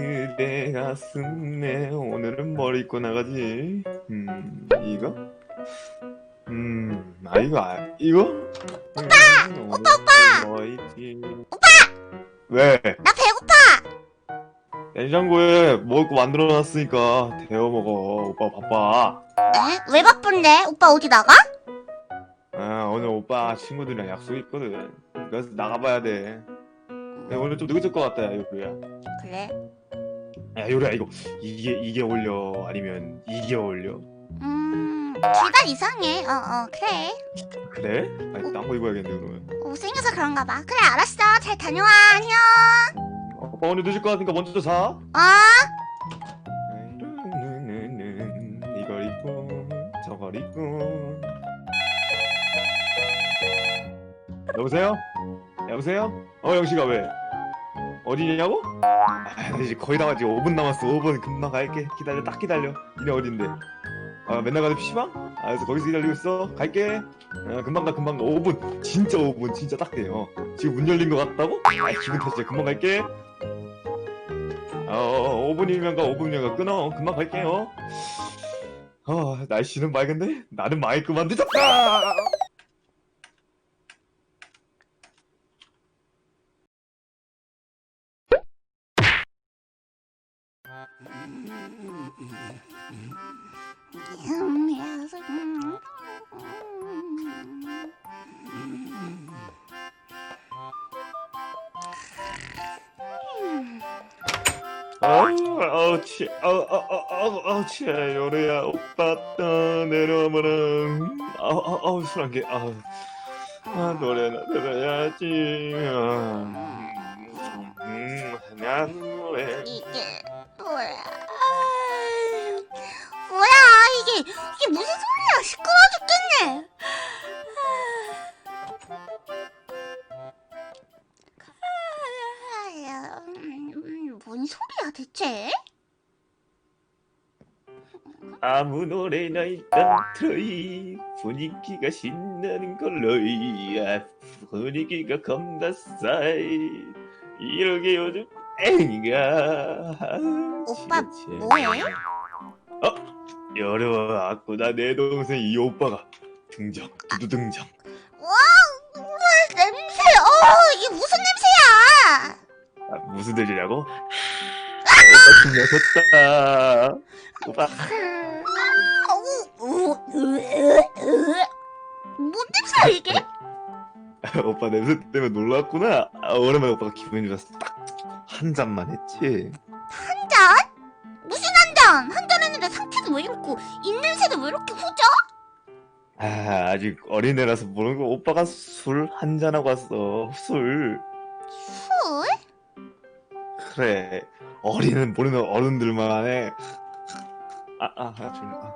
그대 가슴에 오늘은 뭘 입고 나가지? 음 이거? 음 아 이거 아 이거? 오빠 오빠 오빠 뭐 입지? 오빠 왜? 나 배고파. 냉장고에 먹을 거 만들어놨으니까 데워 먹어 오빠 바빠 에? 왜 바쁜데? 오빠 어디 나가? 아 오늘 오빠 친구들이랑 약속 있거든 그래서 나가봐야 돼 야, 오늘 좀 늦을 것 같다 야 요리야 그래. 야 요리야 이거 이게 이게 올려 아니면 이게 올려 음, 둘다 이상해. 어, 어, 그래. 그래? 아니 딴거 입어야겠네 그러면 못생겨서 그런가 봐. 그래, 알았어. 잘 다녀와. 안녕. 어, 오빠 오늘 늦을 것 같으니까 먼저 자 어? 이걸 입고 저걸 입고 여보세요? 여보세요? 어 영식아 왜? 어디냐고? 아 이제 거의 다 왔지 5분 남았어. 5분 금방 갈게. 기다려 딱 기다려. 니네 어딘데? 아 맨날 가는 PC방? 아 그래서 거기서 기다리고 있어. 갈게. 아, 금방 가 금방 가. 5분. 진짜 5분. 진짜 딱 돼요. 지금 문 열린 것 같다고? 아 기분 탓이야. 금방 갈게. 어 5분이면 가 5분이면 가. 끊어. 금방 갈게요. 어 날씨는 맑은데 나는 맑구만 늦었다 아우 아우 치 아우 아우 아우 아우 치 요래야 오빠 떠 내려오면은 아우 아우 아우 술한 개 아우 아 노래나 들어야지 아, 아무 노래나 일단 틀어이 분위기가 신나는 걸로 야 분위기가 겁나 싸이 이렇게 요즘 애니가 오빠 뭐해? 여러 왔구나 내 동생 이 오빠가 등장 두두 등장 와, 우와, 냄새. 어, 이게 무슨 냄새야? 아, 무슨 들리냐고? 섰다 오빠 뭔 냄새야 이게? 오빠 냄새 때문에 놀랐구나 아, 오랜만에 오빠가 기분이 좋았어 딱한 잔만 했지 한 잔? 무슨 한 잔? 한 잔 했는데 상태도 왜 이렇고 입냄새도 왜 이렇게 후져? 아, 아직 어린애라서 모르는 거 오빠가 술 한 잔하고 왔어. 술. 술? 그래. 어린애는 모르는 어른들만 해. 아, 아, 아, 좀, 아.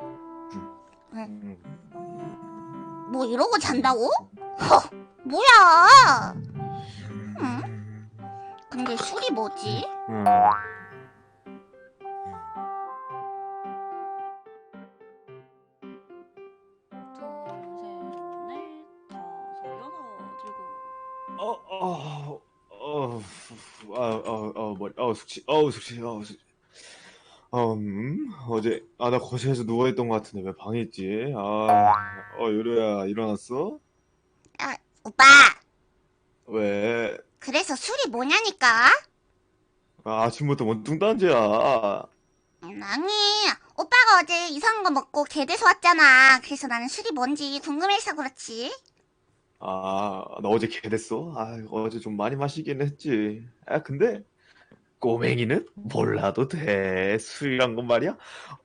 왜? 음. 뭐 이러고 잔다고? 허, 뭐야? 응? 근데 술이 뭐지? 음. 어, 어, 어, 어, 어, 어, 뭐, 어, 숙취, 어, 숙취, 어, 숙취. 어, 음, 어제, 아, 나 거실에서 누워있던 것 같은데 왜 방에 있지? 아, 어, 요리야, 일어났어? 오빠, 왜? 그래서 술이 뭐냐니까? 아, 아침부터 뭔 뚱딴지야. 음, 아니, 오빠가 어제 이상한 거 먹고 개돼서 왔잖아. 그래서 나는 술이 뭔지 궁금해서 그렇지. 아, 나 어제 개 됐어? 아, 어제 좀 많이 마시긴 했지. 아, 근데 꼬맹이는 몰라도 돼. 술이란 건 말이야.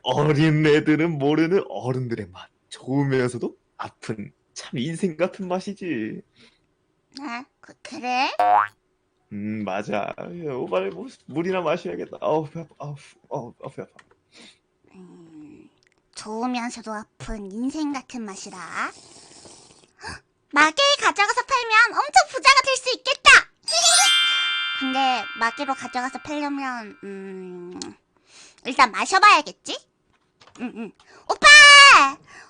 어린 애들은 모르는 어른들의 맛. 좋으면서도 아픈 참 인생 같은 맛이지. 아, 그, 그래? 음, 맞아. 오발 뭐, 물이나 마셔야겠다. 아우, 배 아파. 아우, 아우, 아우, 배 아파. 음, 좋으면서도 아픈 인생 같은 맛이라. 헉, 마개에 가져가서 팔면 엄청 부자가 될 수 있겠다. 근데 마개로 가져가서 팔려면 음, 일단 마셔봐야겠지. 응, 응. 오빠,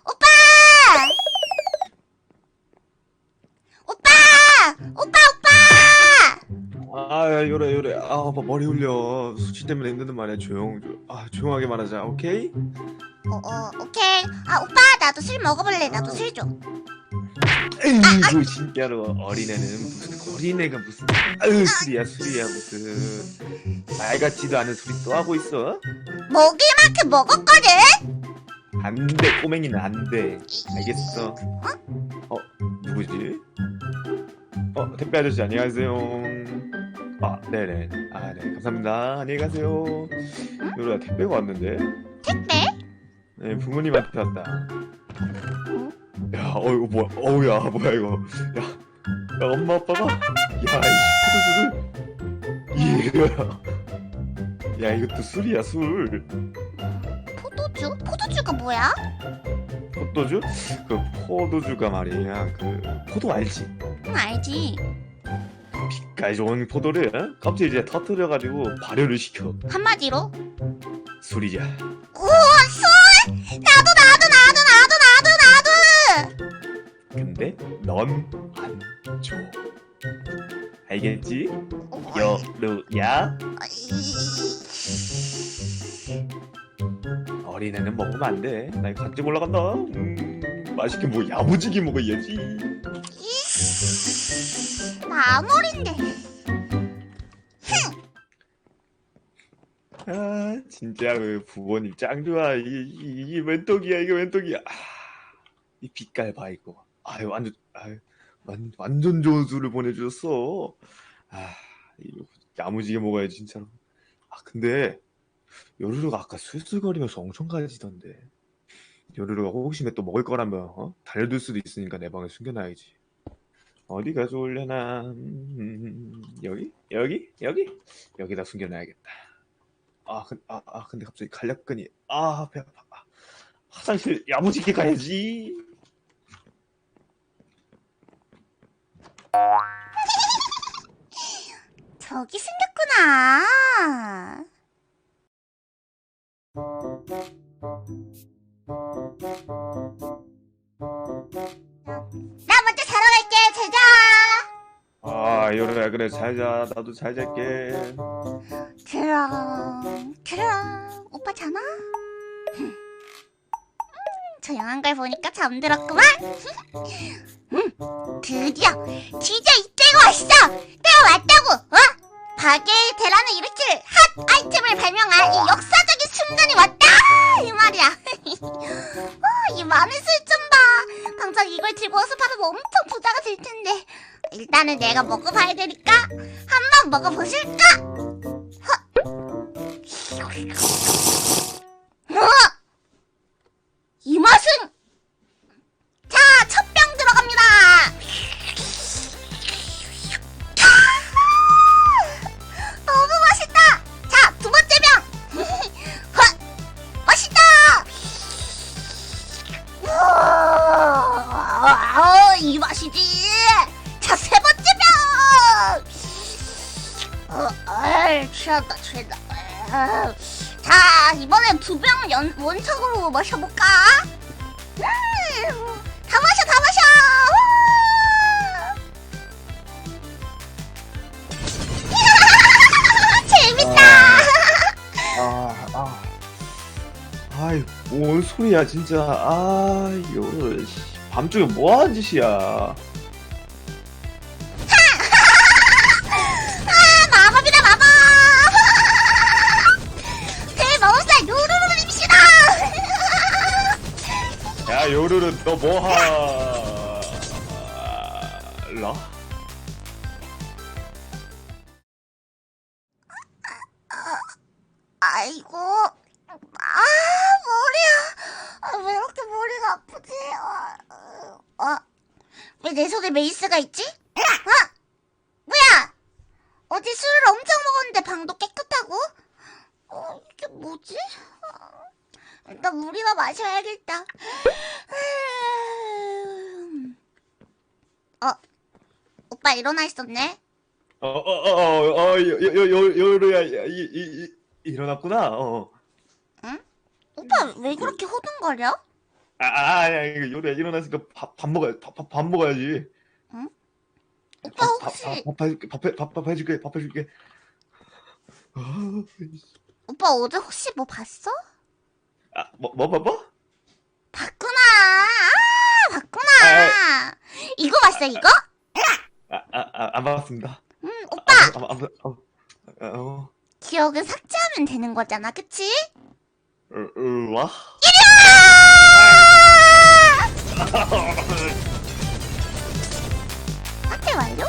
오빠, 오빠, 오빠, 오빠. 아 야, 요래 요래 아 뭐, 머리 흘려 수치 때문에 힘드는 말이야 조용 조- 아 조용하게 말하자 오케이? 어, 어, 오케이. 아, 오빠, 나도 술 먹어볼래. 나도 술 줘. 에이구 진짜로 어린애는 무슨 어린애가 무슨 아유 술이야 술이야 무슨. 말 같지도 않은 소리 또 하고 있어? 먹을 만큼 먹었거든? 안돼 꼬맹이는 안돼. 알겠어. 어 누구지? 어 택배 아저씨 안녕하세요. 아 네네. 아 네 감사합니다. 안녕히 가세요. 요래 택배가 왔는데? 택배? 네 부모님한테 왔다. 야 어이구 뭐야. 어우야 뭐야 이거. 야, 야 엄마 아빠가 야이 포도주를 이거야 야 이것도 술이야 술 포도주? 포도주가 뭐야? 포도주? 그 포도주가 말이야 그 포도 알지? 응, 알지. 빛깔 좋은 포도를 어? 껍질 이제 터트려가지고 발효를 시켜 한마디로. 술이야 우와, 술! 나도, 나도, 나도, 나도, 나도, 나도! 근데 넌 안 줘 알겠지? 어, 여루야? 이- 어린애는 먹으면 안 돼. 나 이거 간증 올라간다. 음, 맛있게 뭐 야무지게 먹어야지. 이씨. 어린데. 아 진짜 그 부모님 짱 좋아. 이게, 이게, 이게 웬 떡이야 이게 웬 떡이야. 아, 이 빛깔 봐 이거. 아유 완전 아유 완, 완전 좋은 술을 보내주셨어. 아 이거 야무지게 먹어야지 진짜로. 아 근데 요루루가 아까 술술거리면서 엄청 가지던데. 요루루가 호기심에 또 먹을 거라면 어? 달려들 수도 있으니까 내 방에 숨겨놔야지. 어디가 좋으려나? 음, 여기? 여기? 여기? 여기다 숨겨놔야겠다. 아, 근, 아, 아, 근데 갑자기 간략근이, 아, 배 아파. 아, 화장실 야무지게 가야지. 저기 생겼구나. 나 먼저 자러 갈게. 잘 자. 아, 요래, 그래, 잘 자. 나도 잘 잘게. 그럼, 그럼, 오빠 자나? 음, 조용한 걸 보니까 잠들었구만. 음, 드디어, 진짜 이때가 왔어. 때가 왔다고. 어? 박예의 대란을 일으킬 핫 아이템을 발명한 이 역사적인 순간이 왔다. 이 말이야. 어, 이 많은 술좀 봐. 당장 이걸 들고 와서 팔으면 엄청 부자가 될 텐데. 일단은 내가 먹어봐야 되니까 한번 먹어보실까? 취한다. 아, 자, 이번엔 두 병 원석으로 마셔볼까? 음, 다 마셔, 다 마셔! 우! 재밌다! 아, 아. 아이, 뭔 소리야, 진짜. 아, 씨. 밤중에 뭐 하는 짓이야. 야, 요루루, 너뭐 하, 라? 아이고, 아, 머리야. 아, 왜 이렇게 머리가 아프지? 아, 어, 왜 내 손에 메이스가 있지? 어? 뭐야? 어제 술을 엄청 먹었는데 방도 깨끗하고? 어, 이게 뭐지? 어, 일단 물이나 마셔야겠다. 음. 어, 오빠 일어나 있었네? 어, 어, 어, 어, 어, 요, 요, 요, 요루야, 이, 이, 이, 일어났구나, 어. 오빠 왜 그렇게 호둥거려? 아, 아, 야, 이거 요리야 일어났으니까 밥, 밥 먹어야 밥, 밥, 밥 먹어야지. 응? 오빠 밥, 혹시 밥, 밥, 밥, 해- 밥, 밥 해줄게, 밥 해줄게. 아, 오빠 어제 혹시 뭐 봤어? 아, 뭐, 뭐, 뭐, 뭐? 봤구나. 아, 봤구나. 아, 아. 이거 봤어, 이거? 아, 아, 아, 안 봤습니다. 음, 아, 오빠. 아, 아, 아, 아, 아, 어, 기억을 삭제하면 되는 거잖아, 그치? 으, 으, 와? 이리 와! 삭제 완료?